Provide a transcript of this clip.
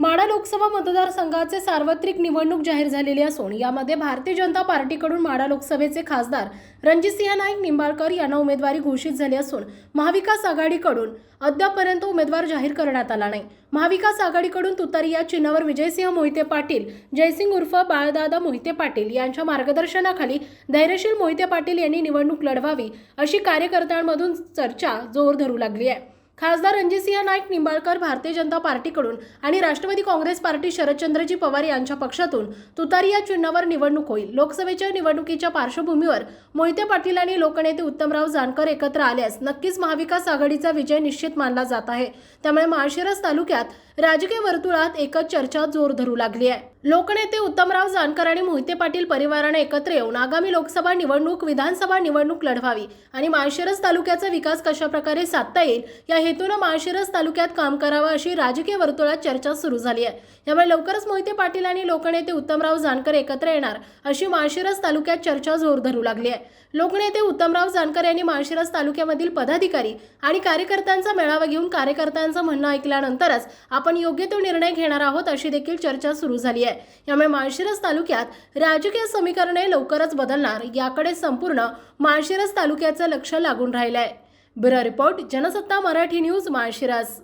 माडा लोकसभा मतदारसंघाचे सार्वत्रिक निवडणूक जाहीर झालेली असून यामध्ये भारतीय जनता पार्टीकडून माडा लोकसभेचे खासदार रणजितसिंह नाईक निंबाळकर यांना उमेदवारी घोषित झाली असून महाविकास आघाडीकडून अद्यापपर्यंत उमेदवार जाहीर करण्यात आला नाही. महाविकास आघाडीकडून तुतारी या चिन्हावर विजयसिंह मोहिते पाटील जयसिंग उर्फ बाळदादा मोहिते पाटील यांच्या मार्गदर्शनाखाली धैर्यशील मोहिते पाटील यांनी निवडणूक लढवावी अशी कार्यकर्त्यांमधून चर्चा जोर धरू लागली आहे. खासदार रणजितसिंह नाईक निंबाळकर भारतीय जनता पार्टीकडून आणि राष्ट्रवादी काँग्रेस पार्टी शरदचंद्रजी पवार यांच्या पक्षातून तुतारी या चिन्हावर निवडणूक होईल. लोकसभेच्या निवडणुकीच्या पार्श्वभूमीवर मोहिते पाटील आणि लोकनेते उत्तमराव जानकर एकत्र आल्यास नक्कीच महाविकास आघाडीचा विजय निश्चित मानला जात आहे. त्यामुळे माळशिरस तालुक्यात राजकीय वर्तुळात एकच चर्चा जोर धरू लागली आहे. लोकनेते उत्तमराव जानकर आणि मोहिते पाटील परिवाराने एकत्र येऊन आगामी लोकसभा निवडणूक विधानसभा निवडणूक लढवावी आणि माळशिरस तालुक्याचा विकास कशा प्रकारे साधता येईल या हेतूनं माळशिरस तालुक्यात काम करावं अशी राजकीय वर्तुळात चर्चा सुरू झाली आहे. यामुळे लवकरच मोहिते पाटील आणि लोकनेते उत्तमराव जानकर एकत्र येणार अशी माळशिरस तालुक्यात चर्चा जोर धरू लागली आहे. लोकनेते उत्तमराव जानकर यांनी माळशिरस तालुक्यामधील पदाधिकारी आणि कार्यकर्त्यांचा मेळावा घेऊन कार्यकर्त्यांचं म्हणणं ऐकल्यानंतरच आपण योग्य तो निर्णय घेणार आहोत अशी देखील चर्चा सुरू झाली आहे. यामुळे माळशिरस तालुक्यात राजकीय समीकरणे लवकरच बदलणार याकडे संपूर्ण माळशिरस तालुक्याचं लक्ष लागून राहिलं आहे bureau report Jansatta Marathi news Malshiras.